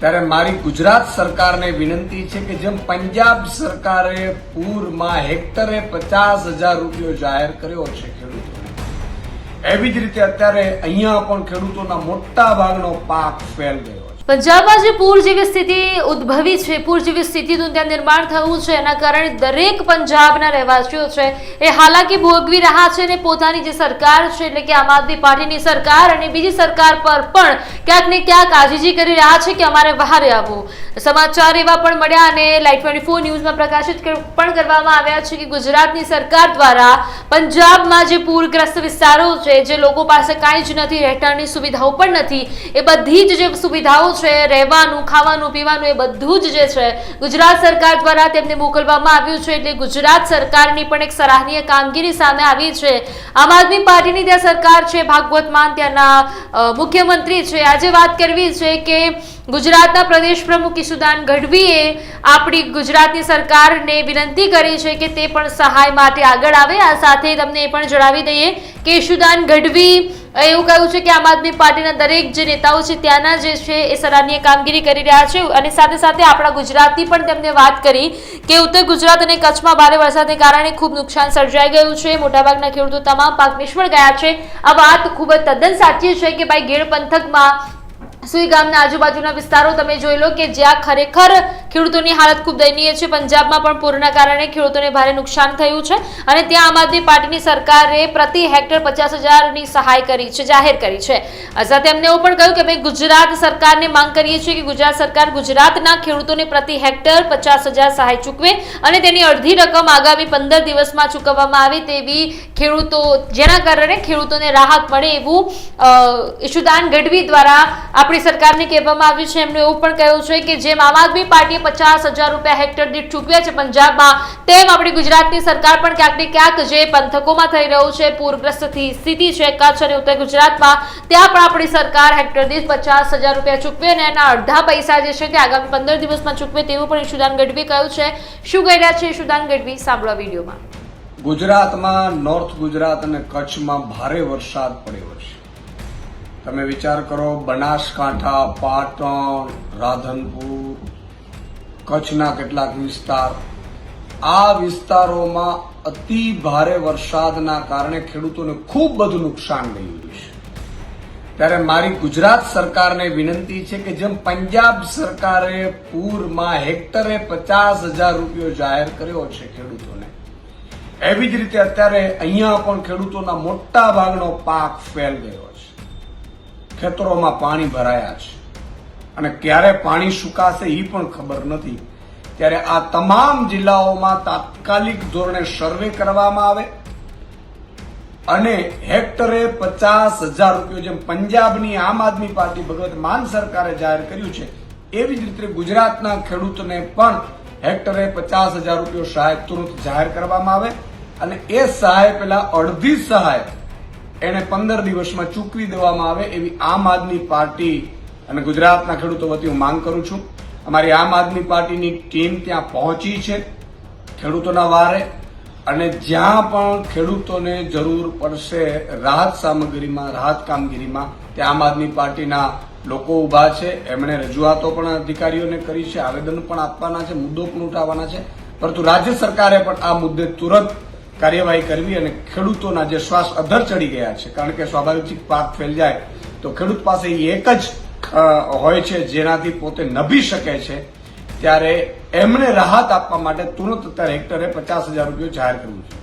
ત્યારે મારી ગુજરાત સરકારને વિનંતી છે કે જેમ પંજાબ સરકારે પૂરમાં હેક્ટરે પચાસ હજાર રૂપિયો જાહેર કર્યો છે ખેડૂતોને. એવી જ રીતે અત્યારે અહીંયા પણ ખેડૂતોના મોટા ભાગનો પાક ફેલ ગયો. પંજાબમાં જે પૂર જેવી સ્થિતિ ઉદ્ભવી છે, પૂર જેવી સ્થિતિનું ત્યાં નિર્માણ થયું છે, એના કારણે દરેક પંજાબના રહેવાસીઓ છે, એ હાલાકી ભોગવી રહ્યા છે અને પોતાની જે સરકાર છે, એટલે કે આમ આદમી પાર્ટીની સરકાર અને બીજી સરકાર પર પણ ક્યાંક ને ક્યાંક આજીજી કરી રહ્યા છે કે અમારે બહાર આવવું. સમાચાર એવા પણ મળ્યા અને લાઈટ ટ્વેન્ટી ફોર ન્યૂઝમાં પ્રકાશિત પણ કરવામાં આવ્યા છે કે ગુજરાતની સરકાર દ્વારા પંજાબમાં જે પૂરગ્રસ્ત વિસ્તારો છે, જે લોકો પાસે કાંઈ જ નથી, રહેઠાણની સુવિધાઓ પણ નથી, એ બધી જ જે સુવિધાઓ છે, રહેવાનું, ખાવાનું, પીવાનું એ બધું જ જે છે, ગુજરાત સરકાર દ્વારા તેમને મોકલવામાં આવ્યું છે. એટલે ગુજરાત સરકારની પણ એક સરાહનીય કામગીરી સામે આવી છે. આમ આદમી પાર્ટીની ત્યાં સરકાર છે, ભાગવત માન ત્યાંના મુખ્યમંત્રી છે. આજે વાત કરવી છે કે ગુજરાતના પ્રદેશ પ્રમુખ ઈસુદાન ગઢવીએ આપણી ગુજરાતની સરકારને વિનંતી કરી છે કે તે પણ સહાય માટે આગળ આવે. આ સાથે તમને એ પણ જણાવી દઈએ કે ઈશુદાન ગઢવી એવું કહ્યું છે કે આમ આદમી પાર્ટીના દરેક જે નેતાઓ છે, ત્યાંના જે છે એ સરાહનીય કામગીરી કરી રહ્યા છે અને સાથે સાથે આપણા ગુજરાતની પણ તેમને વાત કરી કે ઉત્તર ગુજરાત અને કચ્છમાં ભારે વરસાદને કારણે ખૂબ નુકસાન સર્જાઈ ગયું છે. મોટાભાગના ખેડૂતો તમામ પાક નિષ્ફળ ગયા છે. આ વાત ખૂબ જ તદ્દન સાચી છે કે ભાઈ ગેડ પંથકમાં સુઈ ગામના આજુબાજુના વિસ્તારો તમે જોઈ લો કે જ્યાં ખરેખર ખેડૂતોની હાલત ખૂબ દયનીય છે. પંજાબમાં પણ પૂરના કારણે ખેડૂતોને ભારે નુકસાન થયું છે અને ત્યાં આમ આદમી પાર્ટીની સરકારે પ્રતિ હેક્ટર પચાસ હજારની સહાય કરી છે, જાહેર કરી છે. સાથે એમને એવું પણ કહ્યું કે ભાઈ, ગુજરાત સરકારને માંગ કરીએ છીએ કે ગુજરાત સરકાર ગુજરાતના ખેડૂતોને પ્રતિ હેક્ટર પચાસ હજાર સહાય ચૂકવે અને તેની અડધી રકમ આગામી પંદર દિવસમાં ચૂકવવામાં આવે તેવી ખેડૂતો, જેના કારણે ખેડૂતોને રાહત મળે એવું ઈશુદાન ગઢવી દ્વારા આપણી સરકારને કહેવામાં આવ્યું છે, એમણે એવું પણ કહ્યું છે કે જેમ આમ આદમી પાર્ટીએ પચાસ હજાર રૂપિયા હેક્ટર દીઠ ચૂકવ્યા છે પંજાબમાં, તેમ આપણી ગુજરાતની સરકાર પણ ક્યાંક ક્યાંક જે પંથકોમાં થઈ રહ્યું છે પૂરગ્રસ્ત સ્થિતિ છે, કચ્છ અને ઉત્તર ગુજરાતમાં, ત્યાં પણ આપણી સરકાર હેક્ટર દીઠ પચાસ હજાર રૂપિયા ચૂકવે અને એના અડધા પૈસા જે છે તે આગામી પંદર દિવસમાં ચૂકવે તેવું પણ ઈશુદાન ગઢવી કહ્યું છે. શું કહી રહ્યા છે ઈશુદાન ગઢવી? સાંભળવા વિડીયોમાં. ગુજરાતમાં, નોર્થ ગુજરાત અને કચ્છમાં ભારે વરસાદ પડ્યો છે. તમે વિચાર કરો, બનાસકાંઠા, પાટણ, રાધનપુર, કચ્છના કેટલાક વિસ્તાર, આ વિસ્તારોમાં અતિ ભારે વરસાદના કારણે ખેડૂતોને ખૂબ બધું નુકસાન ગયું છે. ત્યારે મારી ગુજરાત સરકારને વિનંતી છે કે જેમ પંજાબ સરકારે પૂરમાં હેક્ટરે પચાસ હજાર રૂપિયો જાહેર કર્યો છે ખેડૂતોને, એવી જ રીતે અત્યારે અહીંયા પણ ખેડૂતોના મોટા ભાગનો પાક ફેલ ગયો છે. ખેતરોમાં પાણી ભરાયા છે. અને ક્યારે પાણી સુકાશે એ પણ ખબર નથી. ત્યારે આ તમામ જિલ્લાઓમાં તાત્કાલિક ધોરણે સર્વે કરવામાં આવે. અને હેક્ટરે પચાસ હજાર રૂપિયો જેમ પંજાબની આમ આદમી પાર્ટી ભગવત માન સરકારે જાહેર કર્યું છે, એવી જ રીતે ગુજરાતના ખેડૂતને પણ હેક્ટરે પચાસ હજાર રૂપિયો સહાય તુરંત જાહેર કરવામાં આવે. અને એ સહાય પેલા અડધી સહાય એને પંદર દિવસમાં ચૂકવી દેવામાં આવે એવી આમ આદમી પાર્ટી અને ગુજરાતના ખેડૂતો વતી હું માંગ કરું છું. અમારી આમ આદમી પાર્ટીની ટીમ ત્યાં પહોંચી છે, ખેડૂતોના વારે, અને જ્યાં પણ ખેડૂતોને જરૂર પડશે રાહત સામગ્રીમાં, રાહત કામગીરીમાં, ત્યાં આમ આદમી પાર્ટીના લોકો ઊભા છે. એમણે રજૂઆતો પણ અધિકારીઓને કરી છે, આવેદન પણ આપવાના છે, મુદ્દો પણ ઉઠાવવાના છે. પરંતુ રાજ્ય સરકારે પણ આ મુદ્દે તુરંત કાર્યવાહી કરવી અને ખેડૂતોના જે શ્વાસ અધર ચડી ગયા છે, કારણ કે સ્વાભાવિક પાક ફેલ જાય, તો ખેડૂત પાસે એક જ હોય છે, જેનાથી પોતે નભી શકે છે, ત્યારે એમને રાહત આપવા માટે તુરંત અત્યારે હેક્ટરે પચાસ હજાર રૂપિયા જાહેર કરવું છે.